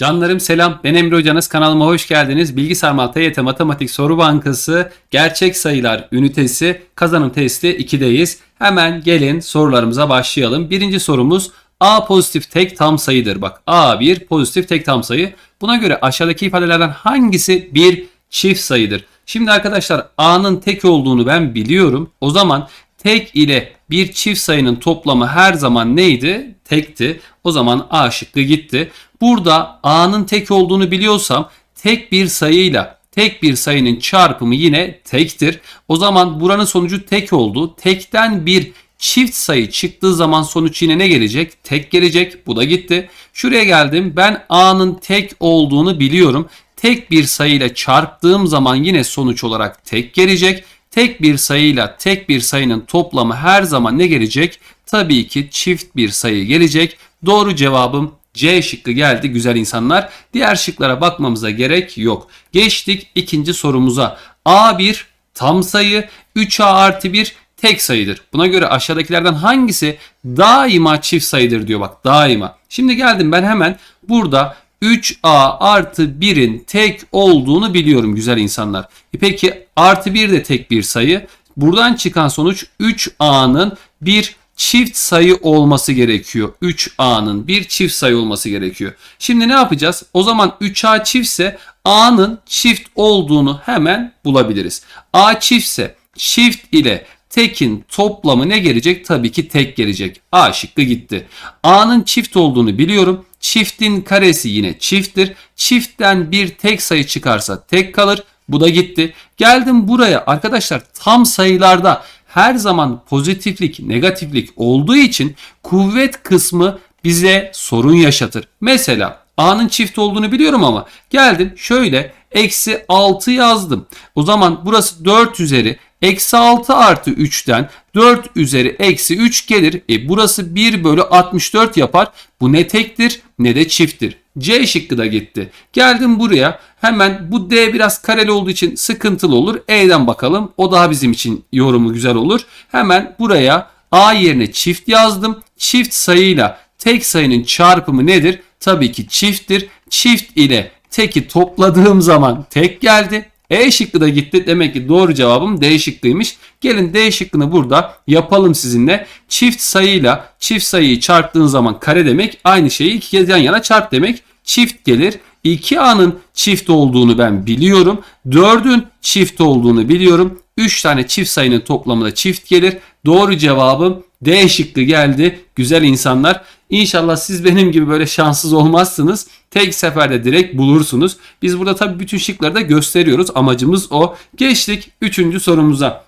Canlarım selam. Ben Emre Hocanız. Kanalıma hoş geldiniz. Bilgisayar TYT Matematik Soru Bankası Gerçek Sayılar Ünitesi Kazanım Testi 2'deyiz. Hemen gelin sorularımıza başlayalım. Birinci sorumuz A pozitif tek tam sayıdır. Bak A bir pozitif tek tam sayı. Buna göre aşağıdaki ifadelerden hangisi bir çift sayıdır? Şimdi arkadaşlar A'nın tek olduğunu ben biliyorum. O zaman tek ile bir çift sayının toplamı her zaman neydi? Tekti. O zaman A şıkkı gitti. Burada A'nın tek olduğunu biliyorsam tek bir sayıyla tek bir sayının çarpımı yine tektir. O zaman buranın sonucu tek oldu. Tekten bir çift sayı çıktığı zaman sonuç yine ne gelecek? Tek gelecek. Bu da gitti. Şuraya geldim. Ben A'nın tek olduğunu biliyorum. Tek bir sayıyla çarptığım zaman yine sonuç olarak tek gelecek. Tek bir sayıyla tek bir sayının toplamı her zaman ne gelecek? Tabii ki çift bir sayı gelecek. Doğru cevabım C şıkkı geldi güzel insanlar. Diğer şıklara bakmamıza gerek yok. Geçtik ikinci sorumuza. A1 tam sayı 3A artı 1 tek sayıdır. Buna göre aşağıdakilerden hangisi daima çift sayıdır diyor bak daima. Şimdi geldim ben hemen burada 3A artı 1'in tek olduğunu biliyorum güzel insanlar. E peki artı 1 de tek bir sayı. Buradan çıkan sonuç 3A'nın bir çift sayı olması gerekiyor. 3A'nın bir çift sayı olması gerekiyor. Şimdi ne yapacağız? O zaman 3A çiftse A'nın çift olduğunu hemen bulabiliriz. A çiftse çift ile tekin toplamı ne gelecek? Tabii ki tek gelecek. A şıkkı gitti. A'nın çift olduğunu biliyorum. Çiftin karesi yine çifttir. Çiftten bir tek sayı çıkarsa tek kalır. Bu da gitti. Geldim buraya arkadaşlar tam sayılarda her zaman pozitiflik, negatiflik olduğu için kuvvet kısmı bize sorun yaşatır. Mesela A'nın çift olduğunu biliyorum ama geldim şöyle eksi 6 yazdım. O zaman burası 4 üzeri eksi 6 artı 3'ten 4 üzeri eksi 3 gelir. E burası 1 bölü 64 yapar. Bu ne tektir ne de çifttir. C şıkkı da gitti. Geldim buraya hemen bu D biraz kareli olduğu için sıkıntılı olur. E'den bakalım. O daha bizim için yorumu güzel olur. Hemen buraya A yerine çift yazdım. Çift sayıyla tek sayının çarpımı nedir? Tabii ki çifttir. Çift ile teki topladığım zaman tek geldi. E şıkkı da gitti. Demek ki doğru cevabım D şıkkıymış. Gelin D şıkkını burada yapalım sizinle. Çift sayıyla çift sayıyı çarptığın zaman kare demek aynı şeyi iki kez yan yana çarp demek. Çift gelir. 2A'nın çift olduğunu ben biliyorum. 4'ün çift olduğunu biliyorum. 3 tane çift sayının toplamı da çift gelir. Doğru cevabım D şıkkı geldi. Güzel insanlar. İnşallah siz benim gibi böyle şanssız olmazsınız. Tek seferde direkt bulursunuz. Biz burada tabii bütün şıkları da gösteriyoruz. Amacımız o. Geçtik 3. sorumuza.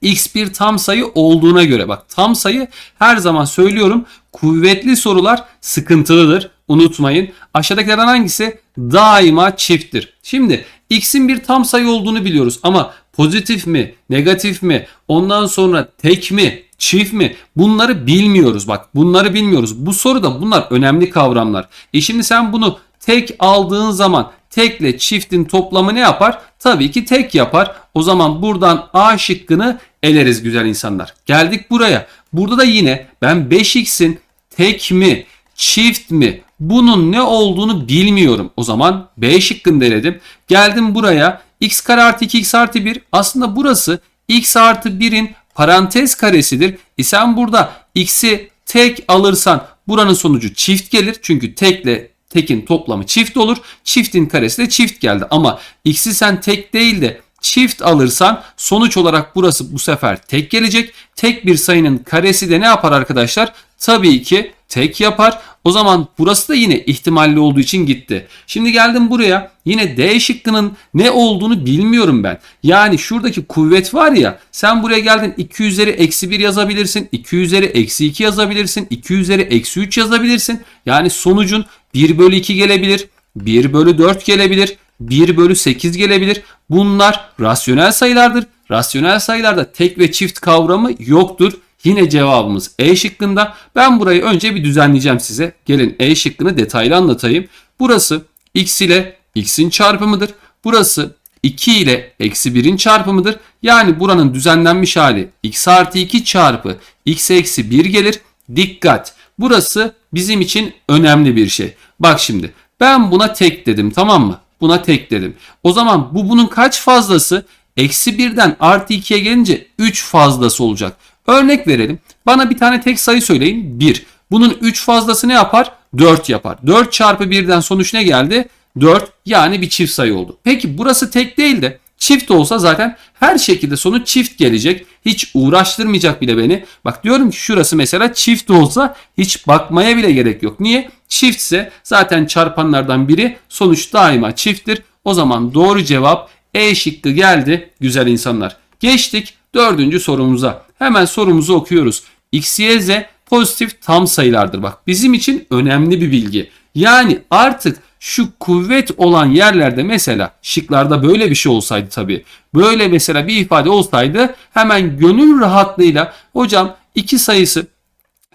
X bir tam sayı olduğuna göre bak tam sayı her zaman söylüyorum kuvvetli sorular sıkıntılıdır. Unutmayın. Aşağıdakilerden hangisi daima çifttir? Şimdi x'in bir tam sayı olduğunu biliyoruz ama pozitif mi, negatif mi, ondan sonra tek mi, çift mi? Bunları bilmiyoruz bak. Bunları bilmiyoruz. Bu soruda bunlar önemli kavramlar. E şimdi sen bunu tek aldığın zaman tekle çiftin toplamı ne yapar? Tabii ki tek yapar. O zaman buradan A şıkkını eleriz güzel insanlar. Geldik buraya. Burada da yine ben 5x'in tek mi, çift mi bunun ne olduğunu bilmiyorum. O zaman B şıkkını deledim. Geldim buraya x kare artı 2x artı 1 aslında burası x artı 1'in parantez karesidir. E sen burada x'i tek alırsan buranın sonucu çift gelir. Çünkü tekle tekin toplamı çift olur. Çiftin karesi de çift geldi. Ama x'i sen tek değil de çift alırsan sonuç olarak burası bu sefer tek gelecek. Tek bir sayının karesi de ne yapar arkadaşlar? Tabii ki tek yapar. O zaman burası da yine ihtimalli olduğu için gitti. Şimdi geldim buraya. Yine D şıkkının ne olduğunu bilmiyorum ben. Yani şuradaki kuvvet var ya sen buraya geldin 2 üzeri eksi 1 yazabilirsin. 2 üzeri eksi 2 yazabilirsin. 2 üzeri eksi 3 yazabilirsin. Yani sonucun 1 bölü 2 gelebilir. 1 bölü 4 gelebilir. 1 bölü 8 gelebilir. Bunlar rasyonel sayılardır. Rasyonel sayılarda tek ve çift kavramı yoktur. Yine cevabımız E şıkkında. Ben burayı önce bir düzenleyeceğim size. Gelin E şıkkını detaylı anlatayım. Burası x ile x'in çarpımıdır. Burası 2 ile eksi 1'in çarpımıdır. Yani buranın düzenlenmiş hali x artı 2 çarpı x eksi 1 gelir. Dikkat! Burası bizim için önemli bir şey. Bak şimdi Ben buna tek dedim tamam mı? Buna tek dedim. O zaman bu bunun kaç fazlası? Eksi birden artı 2'ye gelince 3 fazlası olacak. Örnek verelim. Bana bir tane tek sayı söyleyin. 1. Bunun 3 fazlası ne yapar? 4 yapar. 4 çarpı 1'den sonuç ne geldi? 4 yani bir çift sayı oldu. Peki burası tek değil de çift olsa zaten her şekilde sonuç çift gelecek. Hiç uğraştırmayacak bile beni. Bak diyorum ki şurası mesela çift olsa hiç bakmaya bile gerek yok. Niye? Çiftse zaten çarpanlardan biri sonuç daima çifttir. O zaman doğru cevap E şıkkı geldi güzel insanlar. Geçtik dördüncü sorumuza. Hemen sorumuzu okuyoruz. X, Y, Z pozitif tam sayılardır. Bak bizim için önemli bir bilgi. Yani artık şu kuvvet olan yerlerde mesela şıklarda böyle bir şey olsaydı tabii. Böyle mesela bir ifade olsaydı hemen gönül rahatlığıyla hocam iki sayısı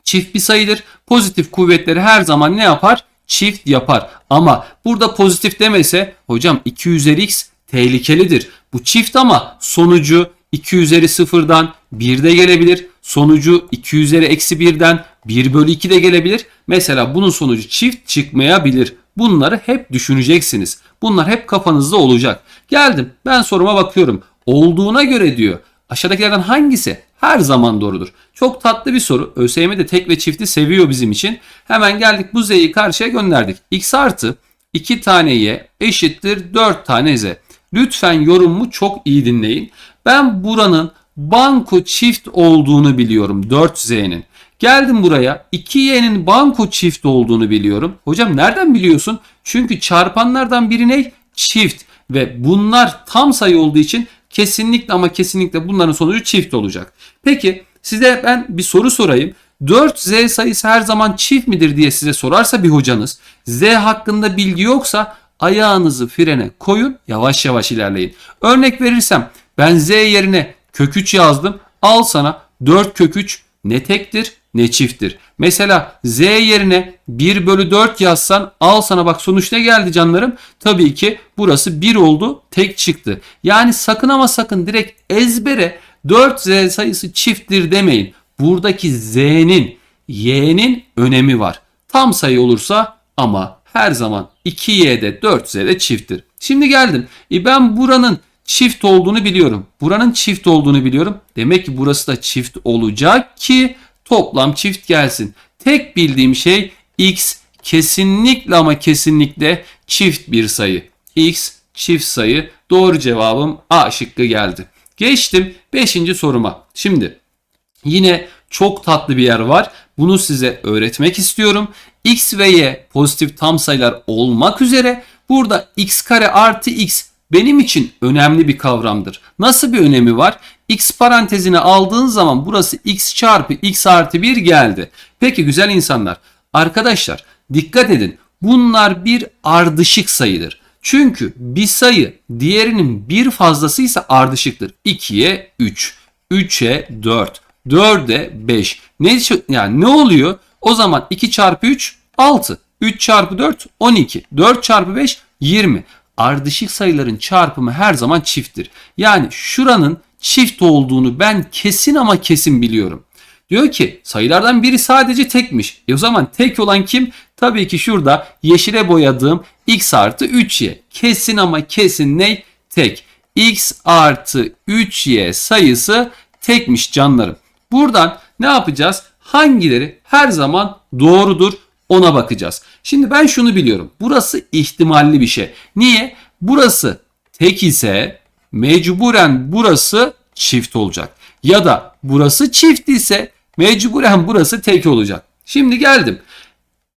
çift bir sayıdır. Pozitif kuvvetleri her zaman ne yapar? Çift yapar. Ama burada pozitif demese hocam 2 üzeri x tehlikelidir. Bu çift ama sonucu 2 üzeri sıfırdan 1 de gelebilir. Sonucu 2 üzeri eksi 1'den 1 bölü 2 de gelebilir. Mesela bunun sonucu çift çıkmayabilir. Bunları hep düşüneceksiniz. Bunlar hep kafanızda olacak. Geldim ben soruma bakıyorum. Olduğuna göre diyor. Aşağıdakilerden hangisi her zaman doğrudur? Çok tatlı bir soru. ÖSYM de tek ve çifti seviyor bizim için. Hemen geldik bu z'yi karşıya gönderdik. x artı 2 tane y eşittir 4 tane z. Lütfen yorumumu çok iyi dinleyin. Ben buranın banko çift olduğunu biliyorum 4z'nin. Geldim buraya 2y'nin banko çift olduğunu biliyorum. Hocam nereden biliyorsun? Çünkü çarpanlardan biri ne? Çift ve bunlar tam sayı olduğu için kesinlikle ama kesinlikle bunların sonucu çift olacak. Peki size ben bir soru sorayım. 4z sayısı her zaman çift midir diye size sorarsa bir hocanız z hakkında bilgi yoksa ayağınızı frene koyun yavaş yavaş ilerleyin. Örnek verirsem ben z yerine kök 3 yazdım. Al sana 4 kök 3 ne tektir ne çifttir. Mesela z yerine 1 bölü 4 yazsan al sana bak sonuç ne geldi canlarım? Tabii ki burası 1 oldu tek çıktı. Yani sakın ama sakın direkt ezbere 4z sayısı çifttir demeyin. Buradaki z'nin y'nin önemi var. Tam sayı olursa ama her zaman 2y'de 4z'de çifttir. Şimdi geldim. E ben buranın çift olduğunu biliyorum. Buranın çift olduğunu biliyorum. Demek ki burası da çift olacak ki toplam çift gelsin. Tek bildiğim şey x kesinlikle ama kesinlikle çift bir sayı. x çift sayı. Doğru cevabım A şıkkı geldi. Geçtim 5. soruma. Şimdi yine çok tatlı bir yer var. Bunu size öğretmek istiyorum. x ve y pozitif tam sayılar olmak üzere burada x kare artı x benim için önemli bir kavramdır. Nasıl bir önemi var? X parantezine aldığın zaman burası x çarpı x artı 1 geldi. Peki güzel insanlar. Arkadaşlar dikkat edin. Bunlar bir ardışık sayıdır. Çünkü bir sayı diğerinin bir fazlasıysa ardışıktır. 2'ye 3, 3'e 4, 4'e 5. Ne, yani ne oluyor? O zaman 2 çarpı 3 6. 3 çarpı 4 12. 4 çarpı 5 20 ardışık sayıların çarpımı her zaman çifttir. Yani şuranın çift olduğunu ben kesin ama kesin biliyorum. Diyor ki sayılardan biri sadece tekmiş. E o zaman tek olan kim? Tabii ki şurada yeşile boyadığım x artı 3y. Kesin ama kesin ne? Tek. x artı 3y sayısı tekmiş canlarım. Buradan ne yapacağız? Hangileri her zaman doğrudur ona bakacağız. Şimdi ben şunu biliyorum. Burası ihtimalli bir şey. Niye? Burası tek ise mecburen burası çift olacak. Ya da burası çift ise mecburen burası tek olacak. Şimdi geldim.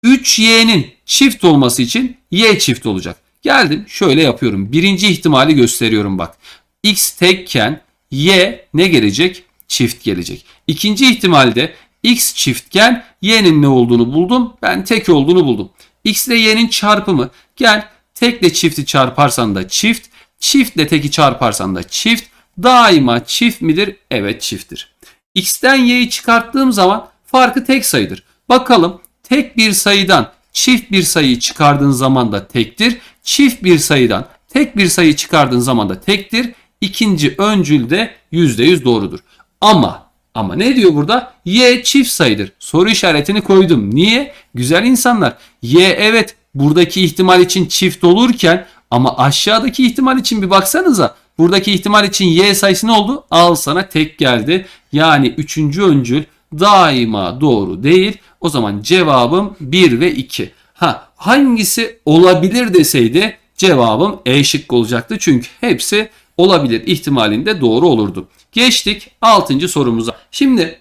3y'nin çift olması için y çift olacak. Geldim şöyle yapıyorum. Birinci ihtimali gösteriyorum bak. x tekken y ne gelecek? Çift gelecek. İkinci ihtimalde x çiftken y'nin ne olduğunu buldum. Ben tek olduğunu buldum. x ile y'nin çarpımı. Gel tekle çifti çarparsan da çift. Çiftle teki çarparsan da çift. Daima çift midir? Evet çifttir. x'ten y'yi çıkarttığım zaman farkı tek sayıdır. Bakalım tek bir sayıdan çift bir sayıyı çıkardığın zaman da tektir. Çift bir sayıdan tek bir sayı çıkardığın zaman da tektir. İkinci öncül de %100 doğrudur. Ama ama ne diyor burada? Y çift sayıdır. Soru işaretini koydum. Niye? Güzel insanlar. Y evet buradaki ihtimal için çift olurken ama aşağıdaki ihtimal için bir baksanıza. Buradaki ihtimal için y sayısı ne oldu? Al sana tek geldi. Yani üçüncü öncül daima doğru değil. O zaman cevabım 1 ve 2. Ha hangisi olabilir deseydi cevabım E şıkkı olacaktı. Çünkü hepsi olabilir ihtimalinde doğru olurdu. Geçtik 6. sorumuza. Şimdi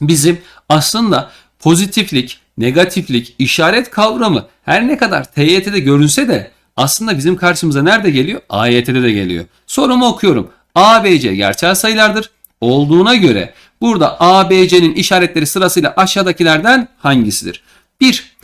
bizim aslında pozitiflik, negatiflik, işaret kavramı her ne kadar TYT'de görünse de aslında bizim karşımıza nerede geliyor? AYT'de de geliyor. Sorumu okuyorum. A, B, C gerçel sayılardır. Olduğuna göre burada A, B, C'nin işaretleri sırasıyla aşağıdakilerden hangisidir? 1.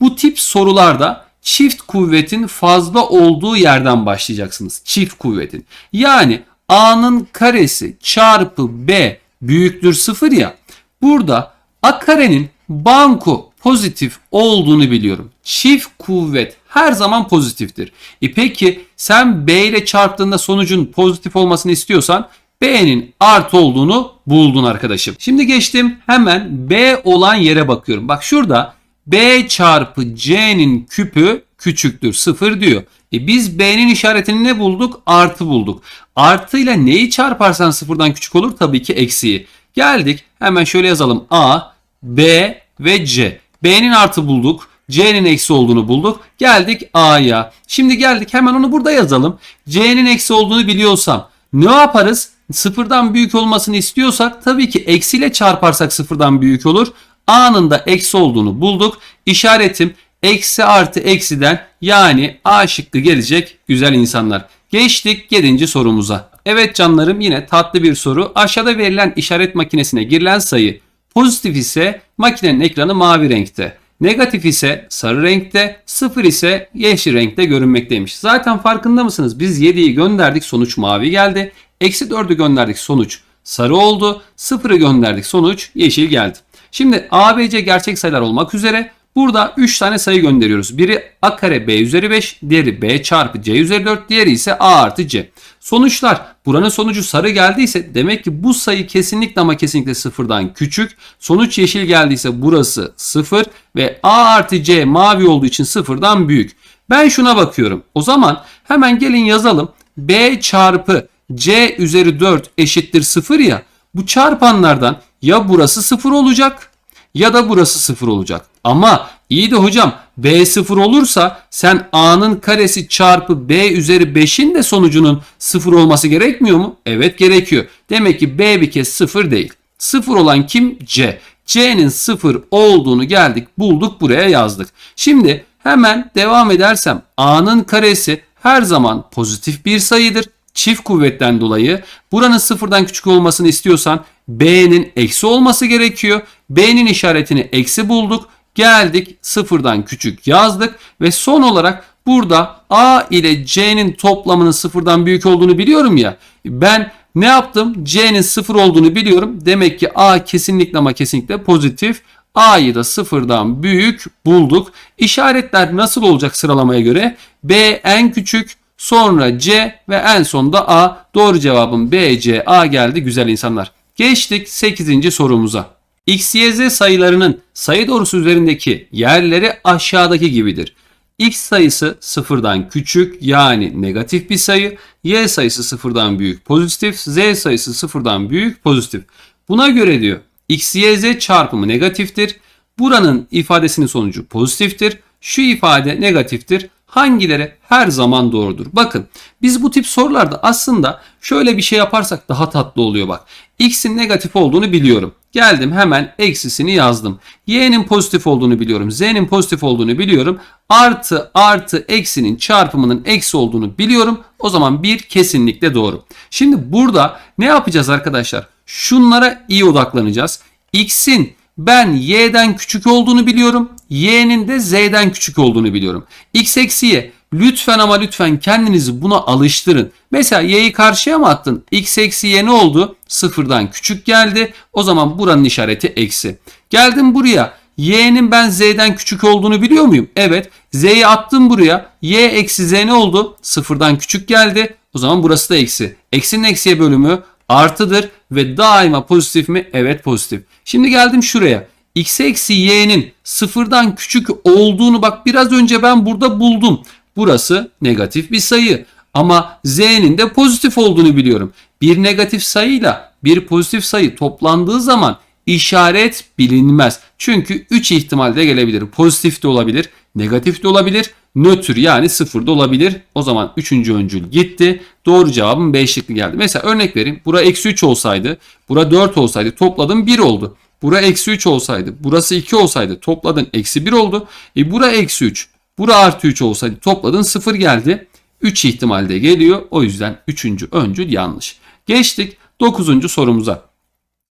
Bu tip sorularda çift kuvvetin fazla olduğu yerden başlayacaksınız. Çift kuvvetin. Yani A'nın karesi çarpı B büyüktür 0 ya. Burada A karenin banko pozitif olduğunu biliyorum. Çift kuvvet her zaman pozitiftir. E peki sen B ile çarptığında sonucun pozitif olmasını istiyorsan B'nin artı olduğunu buldun arkadaşım. Şimdi geçtim hemen B olan yere bakıyorum. Bak şurada B çarpı C'nin küpü küçüktür 0 diyor. E biz B'nin işaretini ne bulduk? Artı bulduk. Artıyla neyi çarparsan sıfırdan küçük olur? Tabii ki eksiği. Geldik hemen şöyle yazalım. A, B ve C. B'nin artı bulduk. C'nin eksi olduğunu bulduk. Geldik A'ya. Şimdi geldik hemen onu burada yazalım. C'nin eksi olduğunu biliyorsam ne yaparız? Sıfırdan büyük olmasını istiyorsak tabii ki eksiyle çarparsak sıfırdan büyük olur. A'nın da eksi olduğunu bulduk. İşaretim eksi artı eksiden yani A şıkkı gelecek güzel insanlar. Geçtik 7. sorumuza. Evet canlarım yine tatlı bir soru. Aşağıda verilen işaret makinesine girilen sayı pozitif ise makinenin ekranı mavi renkte. Negatif ise sarı renkte, sıfır ise yeşil renkte görünmekteymiş. Zaten farkında mısınız? Biz 7'yi gönderdik sonuç mavi geldi. Eksi 4'ü gönderdik sonuç sarı oldu. Sıfırı gönderdik sonuç yeşil geldi. Şimdi A, B, C gerçek sayılar olmak üzere burada 3 tane sayı gönderiyoruz. Biri A kare B üzeri 5, diğeri B çarpı C üzeri 4, diğeri ise A artı C. Sonuçlar buranın sonucu sarı geldiyse demek ki bu sayı kesinlikle ama kesinlikle sıfırdan küçük. Sonuç yeşil geldiyse burası sıfır ve A artı C mavi olduğu için sıfırdan büyük. Ben şuna bakıyorum. O zaman hemen gelin yazalım. B çarpı C üzeri 4 eşittir 0 ya. Bu çarpanlardan ya burası 0 olacak ya da burası 0 olacak. Ama iyi de hocam B 0 olursa sen A'nın karesi çarpı B üzeri 5'in de sonucunun 0 olması gerekmiyor mu? Evet gerekiyor. Demek ki B bir kez 0 değil. 0 olan kim? C. C'nin 0 olduğunu geldik bulduk buraya yazdık. Şimdi hemen devam edersem A'nın karesi her zaman pozitif bir sayıdır çift kuvvetten dolayı buranın sıfırdan küçük olmasını istiyorsan B'nin eksi olması gerekiyor. B'nin işaretini eksi bulduk. Geldik sıfırdan küçük yazdık ve son olarak burada A ile C'nin toplamının sıfırdan büyük olduğunu biliyorum ya. Ben ne yaptım? C'nin sıfır olduğunu biliyorum. Demek ki A kesinlikle ama kesinlikle pozitif. A'yı da sıfırdan büyük bulduk. İşaretler nasıl olacak sıralamaya göre? B en küçük, sonra C ve en sonda A. Doğru cevabım B, C, A geldi güzel insanlar. Geçtik 8. sorumuza. X, Y, Z sayılarının sayı doğrusu üzerindeki yerleri aşağıdaki gibidir. X sayısı sıfırdan küçük yani negatif bir sayı. Y sayısı sıfırdan büyük pozitif. Z sayısı sıfırdan büyük pozitif. Buna göre diyor X, Y, Z çarpımı negatiftir. Buranın ifadesinin sonucu pozitiftir. Şu ifade negatiftir hangileri her zaman doğrudur? Bakın biz bu tip sorularda aslında şöyle bir şey yaparsak daha tatlı oluyor bak. X'in negatif olduğunu biliyorum. Geldim hemen eksisini yazdım. Y'nin pozitif olduğunu biliyorum. Z'nin pozitif olduğunu biliyorum. Artı artı eksinin çarpımının eksi olduğunu biliyorum. O zaman bir kesinlikle doğru. Şimdi burada ne yapacağız arkadaşlar? Şunlara iyi odaklanacağız. X'in ben y'den küçük olduğunu biliyorum. Y'nin de z'den küçük olduğunu biliyorum. x eksi y. Lütfen ama lütfen kendinizi buna alıştırın. Mesela y'yi karşıya mı attın? x eksi y ne oldu? Sıfırdan küçük geldi. O zaman buranın işareti eksi. Geldim buraya. y'nin ben z'den küçük olduğunu biliyor muyum? Evet. z'yi attım buraya. y eksi z ne oldu? Sıfırdan küçük geldi. O zaman burası da eksi. Eksinin eksiye bölümü artıdır ve daima pozitif mi? Evet pozitif. Şimdi geldim şuraya. X eksi y'nin sıfırdan küçük olduğunu bak biraz önce ben burada buldum. Burası negatif bir sayı ama z'nin de pozitif olduğunu biliyorum. Bir negatif sayıyla bir pozitif sayı toplandığı zaman işaret bilinmez. Çünkü 3 ihtimalde gelebilir. Pozitif de olabilir, negatif de olabilir, nötr yani sıfır da olabilir. O zaman 3. öncül gitti. Doğru cevabım B şıkkı geldi. Mesela örnek vereyim. Bura eksi 3 olsaydı, bura 4 olsaydı topladım 1 oldu. Bura eksi 3 olsaydı, burası 2 olsaydı topladın eksi 1 oldu. E bura eksi 3, bura artı 3 olsaydı topladın 0 geldi. 3 ihtimalde geliyor. O yüzden 3. öncül yanlış. Geçtik 9. sorumuza.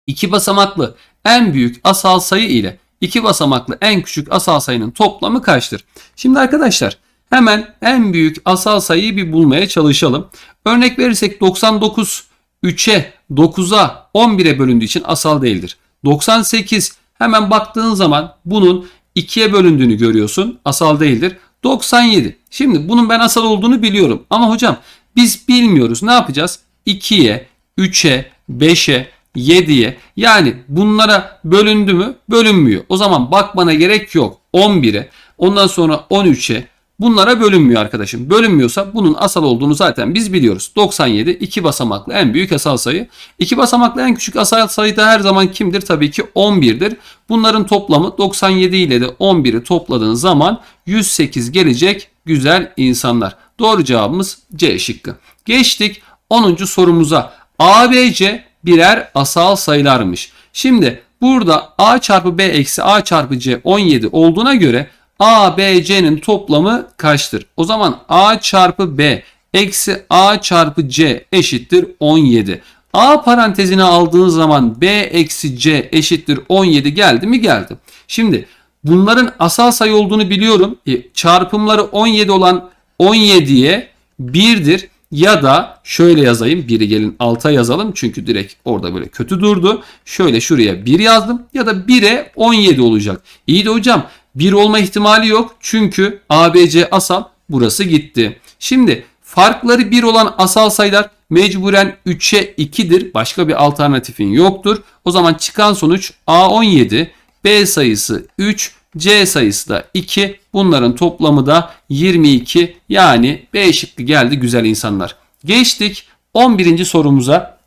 İki basamaklı en büyük asal sayı ile iki basamaklı en küçük asal sayının toplamı kaçtır? Şimdi arkadaşlar hemen en büyük asal sayıyı bir bulmaya çalışalım. Örnek verirsek 99 3'e 9'a 11'e bölündüğü için asal değildir. 98 hemen baktığın zaman bunun 2'ye bölündüğünü görüyorsun. Asal değildir. 97. Şimdi bunun ben asal olduğunu biliyorum. Ama hocam biz bilmiyoruz. Ne yapacağız? 2'ye, 3'e, 5'e, 7'ye yani bunlara bölündü mü? Bölünmüyor. O zaman bakmana gerek yok. 11'e ondan sonra 13'e bunlara bölünmüyor arkadaşım. Bölünmüyorsa bunun asal olduğunu zaten biz biliyoruz. 97 iki basamaklı en büyük asal sayı. İki basamaklı en küçük asal sayı da her zaman kimdir? Tabii ki 11'dir. Bunların toplamı 97 ile de 11'i topladığın zaman 108 gelecek güzel insanlar. Doğru cevabımız C şıkkı. Geçtik 10. sorumuza. ABC birer asal sayılarmış. Şimdi burada a çarpı b eksi a çarpı c 17 olduğuna göre a, b, c'nin toplamı kaçtır? O zaman a çarpı b eksi a çarpı c eşittir 17. A parantezine aldığın zaman B eksi C eşittir 17 geldi mi? Geldi. Şimdi bunların asal sayı olduğunu biliyorum. E, çarpımları 17 olan 17'ye 1'dir. Ya da şöyle yazayım. Biri gelin alta yazalım. Çünkü direkt orada böyle kötü durdu. Şöyle şuraya 1 yazdım. Ya da 1'e 17 olacak. İyi de hocam 1 olma ihtimali yok. Çünkü ABC asal burası gitti. Şimdi farkları 1 olan asal sayılar mecburen 3'e 2'dir. Başka bir alternatifin yoktur. O zaman çıkan sonuç A17, B sayısı 3, C sayısı da 2. Bunların toplamı da 22. Yani B şıkkı geldi güzel insanlar. Geçtik 11. sorumuza.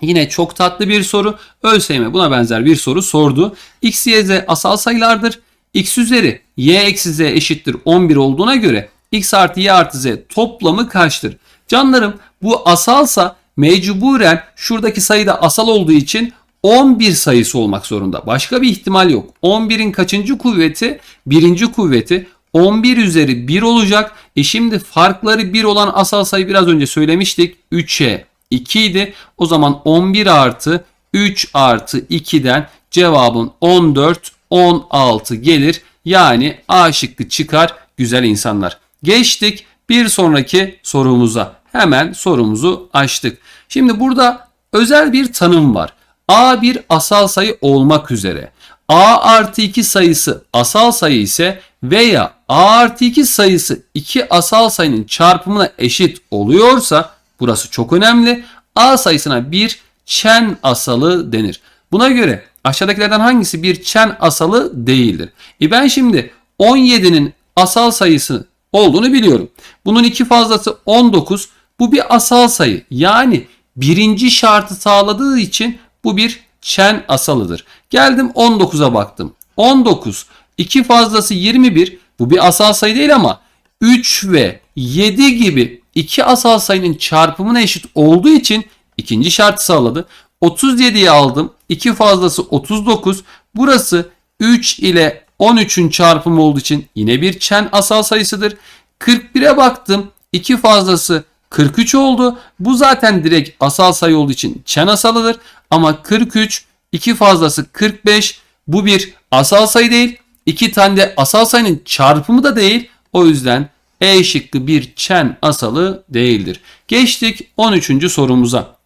Yine çok tatlı bir soru. ÖSYM buna benzer bir soru sordu. X, Y, Z asal sayılardır. X üzeri Y eksi Z eşittir 11 olduğuna göre X artı Y artı Z toplamı kaçtır? Canlarım bu asalsa mecburen şuradaki sayıda asal olduğu için 11 sayısı olmak zorunda. Başka bir ihtimal yok. 11'in kaçıncı kuvveti? Birinci kuvveti. 11 üzeri 1 olacak. E şimdi farkları 1 olan asal sayı biraz önce söylemiştik. 3'e 2 idi. O zaman 11 artı 3 artı 2'den cevabın 14, 16 gelir. Yani A şıkkı çıkar güzel insanlar. Geçtik bir sonraki sorumuza. Hemen sorumuzu açtık. Şimdi burada özel bir tanım var. A bir asal sayı olmak üzere A artı 2 sayısı asal sayı ise veya A artı 2 sayısı iki asal sayının çarpımına eşit oluyorsa burası çok önemli. A sayısına bir çen asalı denir. Buna göre aşağıdakilerden hangisi bir çen asalı değildir? E ben şimdi 17'nin asal sayısı olduğunu biliyorum. Bunun iki fazlası 19. Bu bir asal sayı. Yani birinci şartı sağladığı için bu bir çen asalıdır. Geldim 19'a baktım. 19. 2 fazlası 21. Bu bir asal sayı değil ama 3 ve 7 gibi iki asal sayının çarpımına eşit olduğu için ikinci şartı sağladı. 37'yi aldım. 2 fazlası 39. Burası 3 ile 13'ün çarpımı olduğu için yine bir çen asal sayısıdır. 41'e baktım. 2 fazlası 43 oldu. Bu zaten direkt asal sayı olduğu için çen asalıdır. Ama 43, 2 fazlası 45. Bu bir asal sayı değil. 2 tane de asal sayının çarpımı da değil. O yüzden E şıkkı bir çen asalı değildir. Geçtik 13. sorumuza.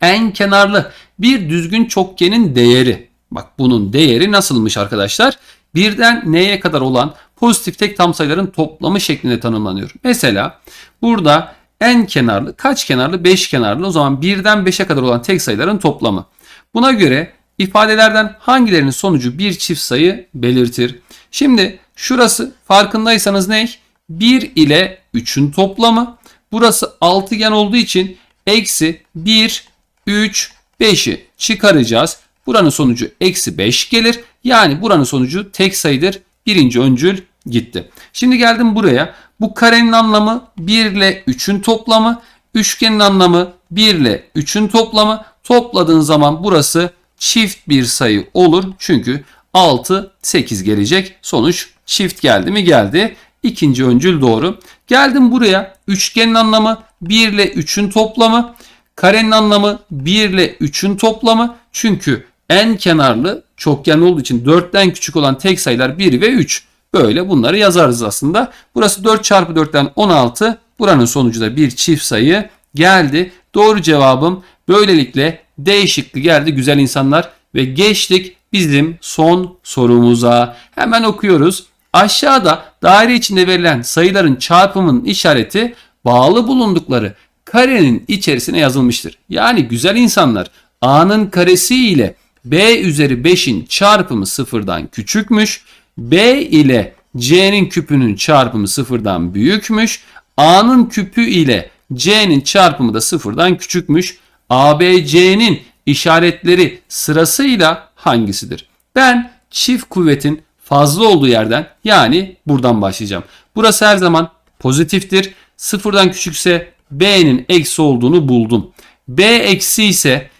En kenarlı bir düzgün çokgenin değeri. Bak bunun değeri nasılmış arkadaşlar? Birden n'ye kadar olan pozitif tek tam sayıların toplamı şeklinde tanımlanıyor. Mesela burada en kenarlı kaç kenarlı? 5 kenarlı. O zaman 1'den 5'e kadar olan tek sayıların toplamı. Buna göre ifadelerden hangilerinin sonucu bir çift sayı belirtir? Şimdi şurası farkındaysanız ne? 1 ile 3'ün toplamı. Burası altıgen olduğu için eksi 1, 3, 5'i çıkaracağız. Buranın sonucu eksi 5 gelir. Yani buranın sonucu tek sayıdır. Birinci öncül gitti. Şimdi geldim buraya. Bu karenin anlamı 1 ile 3'ün toplamı. Üçgenin anlamı 1 ile 3'ün toplamı. Topladığın zaman burası çift bir sayı olur. Çünkü 6, 8 gelecek. Sonuç çift geldi mi? Geldi. İkinci öncül doğru. Geldim buraya. Üçgenin anlamı 1 ile 3'ün toplamı. Karenin anlamı 1 ile 3'ün toplamı. Çünkü en kenarlı çokgen olduğu için 4'ten küçük olan tek sayılar 1 ve 3. Böyle bunları yazarız aslında. Burası 4 çarpı 4'ten 16. Buranın sonucu da bir çift sayı geldi. Doğru cevabım böylelikle D şıkkı geldi güzel insanlar. Ve geçtik bizim son sorumuza. Hemen okuyoruz. Aşağıda daire içinde verilen sayıların çarpımının işareti bağlı bulundukları karenin içerisine yazılmıştır. Yani güzel insanlar A'nın karesi ile B üzeri 5'in çarpımı sıfırdan küçükmüş. B ile C'nin küpünün çarpımı sıfırdan büyükmüş. A'nın küpü ile C'nin çarpımı da sıfırdan küçükmüş. ABC'nin işaretleri sırasıyla hangisidir? Ben çift kuvvetin fazla olduğu yerden yani buradan başlayacağım. Burası her zaman pozitiftir. Sıfırdan küçükse B'nin eksi olduğunu buldum. B eksi ise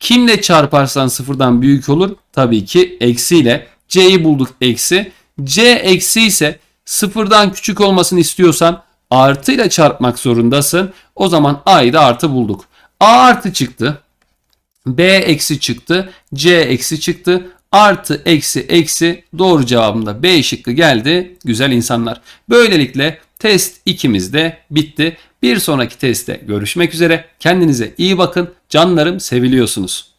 kimle çarparsan sıfırdan büyük olur? Tabii ki eksiyle. C'yi bulduk eksi. C eksi ise sıfırdan küçük olmasını istiyorsan artıyla çarpmak zorundasın. O zaman A'yı da artı bulduk. A artı çıktı. B eksi çıktı. C eksi çıktı. Artı eksi eksi doğru cevabında B şıkkı geldi. Güzel insanlar. Böylelikle test ikimiz de bitti. Bir sonraki testte görüşmek üzere. Kendinize iyi bakın. Canlarım seviliyorsunuz.